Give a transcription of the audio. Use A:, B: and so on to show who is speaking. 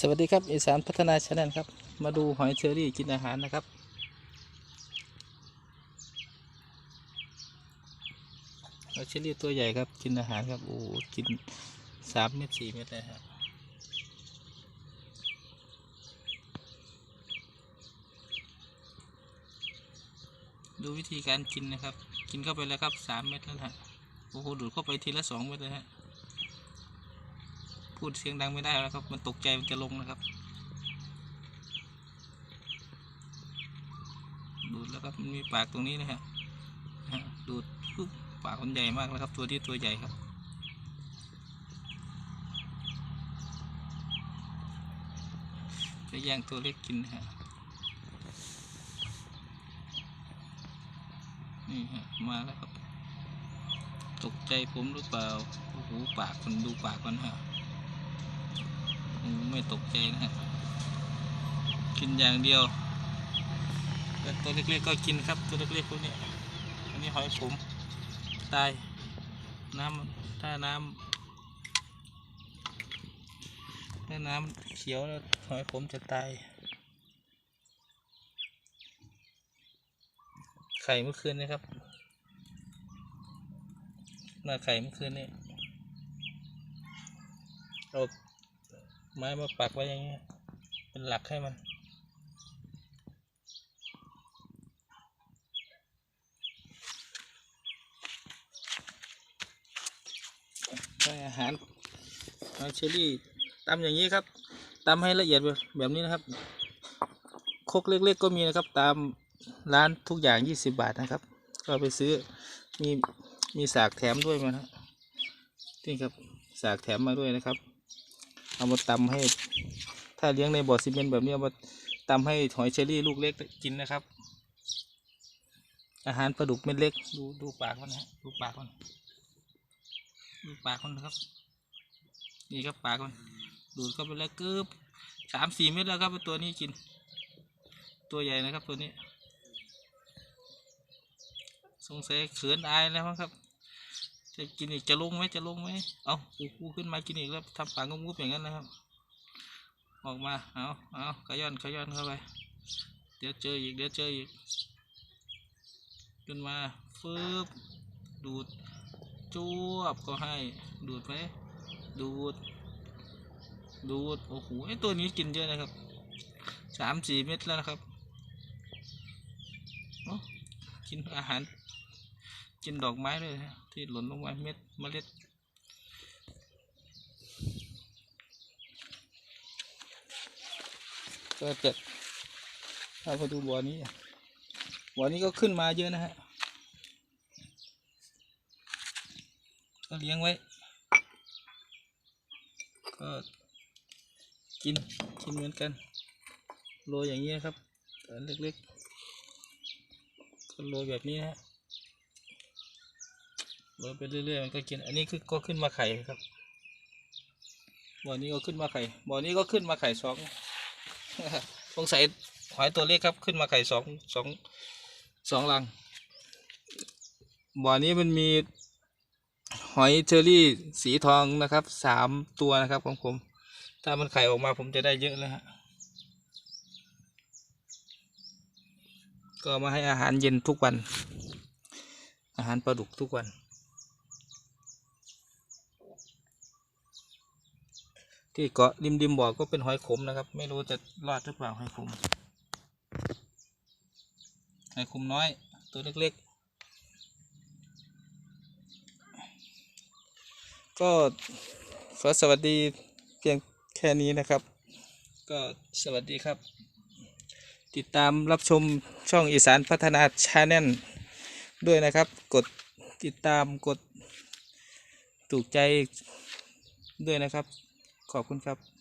A: สวัสดีครับอีสานพัฒนาชาแนลครับ มาดูหอยเชอรี่กินอาหารนะครับ หอยเชอรี่ตัวใหญ่ครับกินอาหารครับโอ้กินสามเม็ดสี่เม็ดเลยฮะดูวิธีการกินนะครับ กินเข้าไปแล้วครับสามเม็ดแล้วฮะโอ้โหดูดเข้าไปทีละสองเม็ดเลยฮะ พูดเสียงดังไม่ได้แล้วครับ มันตกใจมันจะลงนะครับ ดูดแล้วครับมันมีปากตรงนี้นะฮะดูดปุ๊บปากมันใหญ่มากแล้วครับ ตัวที่ตัวใหญ่ครับจะแย่งตัวเล็กกินนะฮะนี่ฮะมาแล้วครับ ตกใจผมหรือเปล่า โอ้โห ปากมันดูปากมันฮะ ไม่ตกใจนะฮะกินอย่างเดียวแต่ตัวเล็กๆก็กินครับตัวเล็กๆพวกนี้อันนี้หอยขมตายน้ำถ้าน้ำถ้าน้ำเขียวแล้วหอยขมจะตายไข่เมื่อคืนนะครับหน้าไข่เมื่อคืนนี้เอา ไม้มาปักไว้อย่างเงี้ยเป็นหลักให้มัน ให้อาหารเอาเชอรี่ตำอย่างนี้ครับตำให้ละเอียดแบบนี้นะครับคกเล็กๆก็มีนะครับ ตามร้านทุกอย่าง 20 บาทนะครับ ก็ไปซื้อมีมีสากแถมด้วยมานะนี่ครับสากแถมมาด้วยนะครับ เอามาตำให้ ถ้าเลี้ยงในบ่อซีเมนต์แบบนี้เอามาตำให้หอยเชอรี่ลูกเล็กกินนะครับ อาหารปลาดุกเม็ดเล็ก ดูดูปากมันนะฮะดูปากมันดูปากมันนะครับ นี่ครับปากมันดูดเข้าไปแล้วกึบสามสี่เม็ดแล้วครับตัวนี้กิน ตัวใหญ่นะครับตัวนี้ สงสัยเขินอายแล้วมั้งครับ จะกินอีกจะลงไหมจะลงไหมเอากูกูขึ้นมากินอีกแล้วทำปากงุบๆอย่างนั้นนะครับ ออกมาเอาเอาขย้อนขย้อนเข้าไปเดี๋ยวเจออีกเดี๋ยวเจออีกขึ้นมาฟืบดูดจวบก็ให้ดูดไหมดูด ดูดโอ้โหไอตัวนี้กินเยอะนะครับสามสี่เม็ดแล้วนะครับกินอาหาร กินดอกไม้เลยที่หล่นลงมาเม็ดเมล็ดก็จะถ้ามาดูบ่อนี้บ่อนี้ก็ขึ้นมาเยอะนะฮะก็เลี้ยงไว้ ก็กินกินเหมือนกันโรยอย่างนี้นครับอันเล็กๆก็โรยแบบนี้นะ ฮะโรยไปเรื่อยๆมันก็กิน อันนี้คือก็ขึ้นมาไข่ครับบ่อนี้ก็ขึ้นมาไข่บ่อนี้ก็ขึ้นมาไข่สองสงสัยหอยตัวเล็กครับ ขึ้นมาไข่สองสองสองรังบ่อนี้มันมีหอยเชอรี่สีทองนะครับสามตัวนะครับของผม ถ้ามันไข่ออกมาผมจะได้เยอะแล้วฮะก็มาให้อาหารเย็นทุกวัน อาหารปลาดุกทุกวัน ที่เกาะริมริมบ่อก็เป็นหอยขมนะครับ ไม่รู้จะรอดหรือเปล่าหอยขมหอยขมน้อยตัวเล็กๆ ก็ขอสวัสดีเพียงแค่นี้นะครับ ก็สวัสดีครับ ติดตามรับชมช่องอีสานพัฒนาชาแนลด้วยนะครับ กดติดตามกดถูกใจด้วยนะครับ ขอบคุณครับ